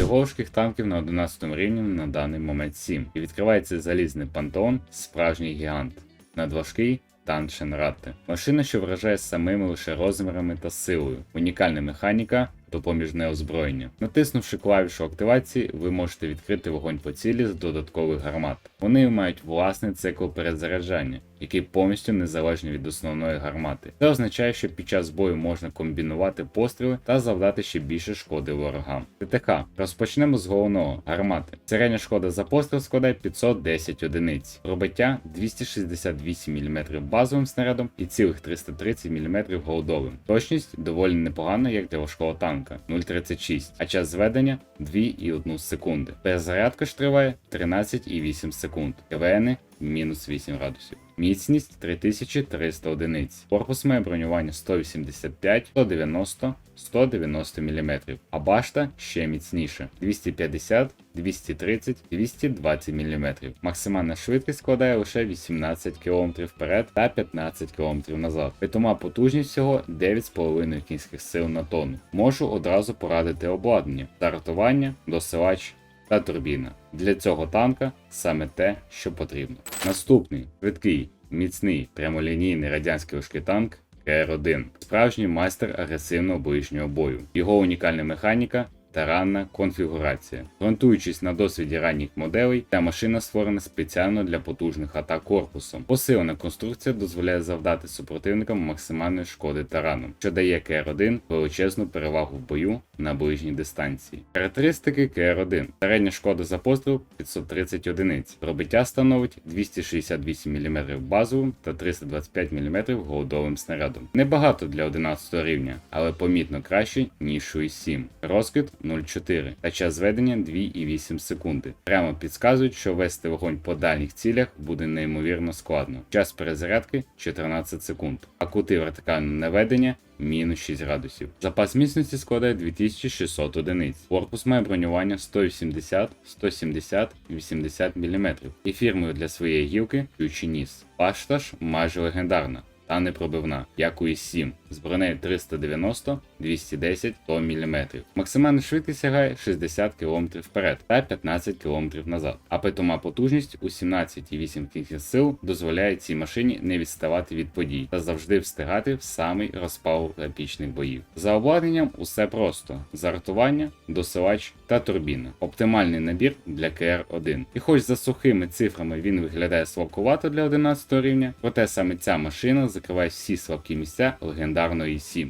Всього важких танків на 11 рівні на даний момент 7. І відкривається залізний пантеон, справжній гігант. Надважкий танк Шенратте. Машина, що вражає самими лише розмірами та силою. Унікальна механіка. Допоміжне озброєння. Натиснувши клавішу активації, ви можете відкрити вогонь по цілі з додаткових гармат. Вони мають власний цикл перезаряджання, який повністю незалежний від основної гармати. Це означає, що під час бою можна комбінувати постріли та завдати ще більше шкоди ворогам. ТТК Розпочнемо з головного гармати. Середня шкода за постріл складає 510 одиниць, пробиття 268 мм базовим снарядом і цілих 330 мм голдовим. Точність доволі непогана, як для важкого танка 0,36, а час зведення 2,1 секунди. Перезарядка ж триває 13,8 секунд. КВН мінус 8 градусів. Міцність 3300 одиниць. Корпус має бронювання 185, 190, 190 мм, а башта ще міцніше 250, 230, 220 мм. Максимальна швидкість складає лише 18 км вперед та 15 км назад. Питома потужність всього 9,5 кінських сил на тонну. Можу одразу порадити обладнання, стартування, досилач та турбіна. Для цього танка саме те, що потрібно. Наступний швидкий, міцний, прямолінійний радянський важкий танк КР-1. Справжній майстер агресивного ближнього бою. Його унікальна механіка та ранна конфігурація. Ґрунтуючись на досвіді ранніх моделей, ця машина створена спеціально для потужних атак корпусом. Посилена конструкція дозволяє завдати супротивникам максимальної шкоди тараном, що дає КР-1 величезну перевагу в бою на ближній дистанції. Характеристики КР-1. Середня шкода за постріл 530 одиниць. Пробиття становить 268 мм базовим та 325 мм голдовим снарядом. Небагато для 11 рівня, але помітно краще, ніж у 7. Розкид 0,4 та час зведення 2,8 секунди. Прямо підказують, що вести вогонь по дальніх цілях буде неймовірно складно. Час перезарядки 14 секунд, а кути вертикального наведення мінус 6 градусів. Запас міцності складає 2600 одиниць. Корпус має бронювання 180, 170, 80 мм. І фірмою для своєї гілки ключі ніс. Пашта ж майже легендарна. Та непробивна, як у ІС-7, з бронею 390, 210, 100 мм. Максимальна швидкість сягає 60 км вперед та 15 км назад. А питома потужність у 17,8 кінських сил дозволяє цій машині не відставати від подій та завжди встигати в самий розпал епічних боїв. За обладнанням усе просто: зартування, досилач та турбіна. Оптимальний набір для КР-1. І хоч за сухими цифрами він виглядає слабкувато для 11 рівня, проте саме ця машина закриває всі слабкі місця легендарної 7.